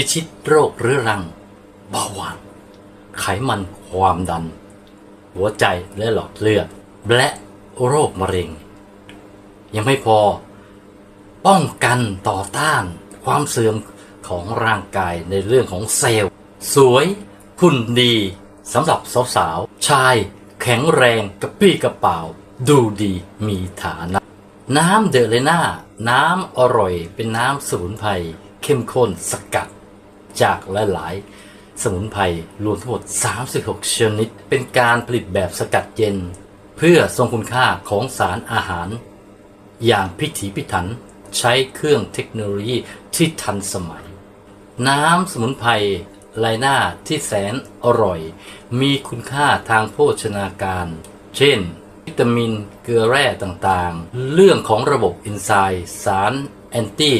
พิชิตโรคเรื้อรังเบาหวานไขมันความดัน หัวใจและหลอดเลือด และโรคมะเร็ง ยังไม่พอ ป้องกันต่อต้าน ความเสื่อมของร่างกายในเรื่องของเซลล์ สวยหุ่นดีสำหรับสาวๆชายแข็งแรงกระปี้กระเป๋า ดูดีมีฐานะ น้ำเดลเลน่า น้ำอร่อยเป็นน้ำสมุนไพรเข้มข้นสกัด จากหลาย ๆ สมุนไพรรวมทั้งหมด 36 ชนิด เป็นการผลิตแบบสกัดเย็น เพื่อทรงคุณค่าของสารอาหาร อย่างพิถีพิถันใช้เครื่องเทคโนโลยีที่ทันสมัย น้ำสมุนไพรไลน่าที่แสนอร่อย มีคุณค่าทางโภชนาการ เช่น วิตามินเกลือแร่ต่างๆ เรื่องของระบบเอนไซม์สารแอนตี้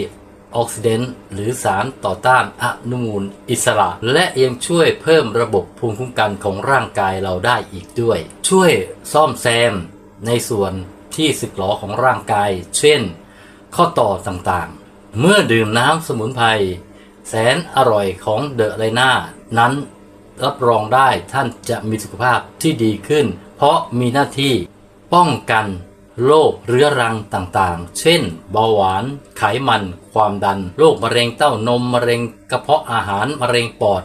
ออกซิเดนต์หรือสารต่อต้านอนุมูลอิสระ และยังช่วยเพิ่มระบบภูมิคุ้มกันของร่างกายเราได้อีกด้วย ช่วยซ่อมแซมในส่วนที่สึกหรอของร่างกาย เช่น ข้อต่อต่างๆ เมื่อดื่มน้ำสมุนไพรแสนอร่อยของเดอะไลน่านั้นรับรองได้ท่านจะมีสุขภาพที่ดีขึ้น เพราะมีหน้าที่ป้องกัน โรคเรื้อรังต่างๆ เช่น เบาหวาน ไขมัน ความดัน โรคมะเร็งเต้านม มะเร็งกระเพาะอาหาร มะเร็งปอด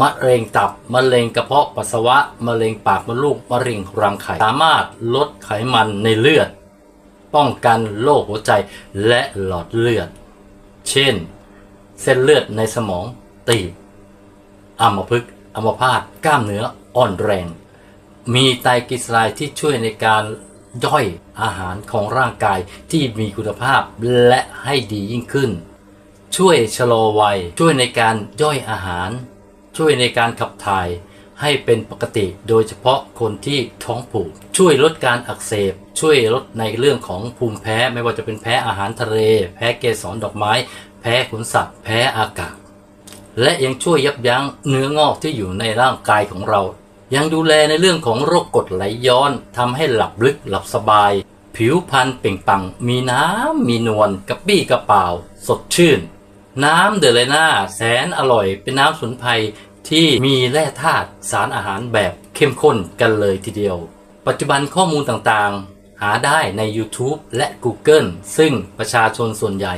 มะเร็งตับ มะเร็งกระเพาะปัสสาวะ มะเร็งปากมดลูก มะเร็งรังไข่ สามารถลดไขมันในเลือด ป้องกันโรคหัวใจและหลอดเลือด เช่น เส้นเลือดในสมองตีบอัมพฤกษ์อัมพาต กล้ามเนื้ออ่อนแรง มีไตรกลีเซอไรด์ที่ช่วยในการ ย่อยอาหารของร่างกายที่มีคุณภาพและให้ดียิ่งขึ้น ช่วยชะลอวัย ช่วยในการย่อยอาหาร ช่วยในการขับถ่ายให้เป็นปกติโดยเฉพาะคนที่ท้องผูก ช่วยลดการอักเสบ ช่วยลดในเรื่องของภูมิแพ้ไม่ว่าจะเป็นแพ้อาหารทะเล แพ้เกสรดอกไม้ แพ้ขนสัตว์ แพ้อากาศ และยังช่วยยับยั้งเนื้องอกที่อยู่ในร่างกายของเรา ยังดูแลในเรื่องของโรคกรดไหลย้อนทำให้หลับลึกหลับสบาย ผิวพรรณเปล่งปลัง มีน้ำมีนวลกระปี้กระเป๋า สดชื่น น้ำเดลเลน่าแสนอร่อยเป็นน้ำสมุนไพรที่มีแร่ธาตุสารอาหารแบบเข้มข้นกันเลยทีเดียว ปัจจุบันข้อมูลต่างๆ หาได้ใน YouTube และ Google ซึ่งประชาชนส่วนใหญ่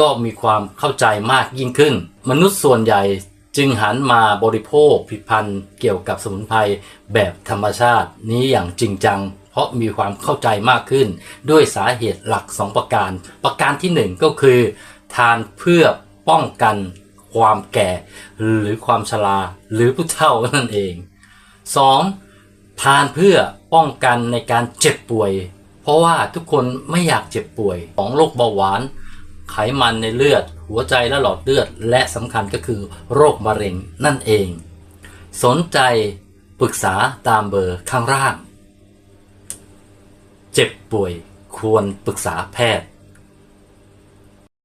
ก็มีความเข้าใจมากยิ่งขึ้น มนุษย์ส่วนใหญ่ จึงหันมาบริโภคผลิตภัณฑ์เกี่ยวกับสมุนไพรแบบธรรมชาตินี้อย่างจริงจัง เพราะมีความเข้าใจมากขึ้น ด้วยสาเหตุหลัก 2 ประการ ประการที่ 1 ก็คือ ทานเพื่อป้องกันความแก่ หรือความชราหรือผู้เฒ่านั่นเอง 2. ทานเพื่อป้องกันในการเจ็บป่วย เพราะว่าทุกคนไม่อยากเจ็บป่วยของโรคเบาหวาน ไขมันในเลือด หัวใจและหลอดเลือด และสำคัญก็คือโรคมะเร็งนั่นเอง สนใจปรึกษาตามเบอร์ข้างล่าง เจ็บป่วยควรปรึกษาแพทย์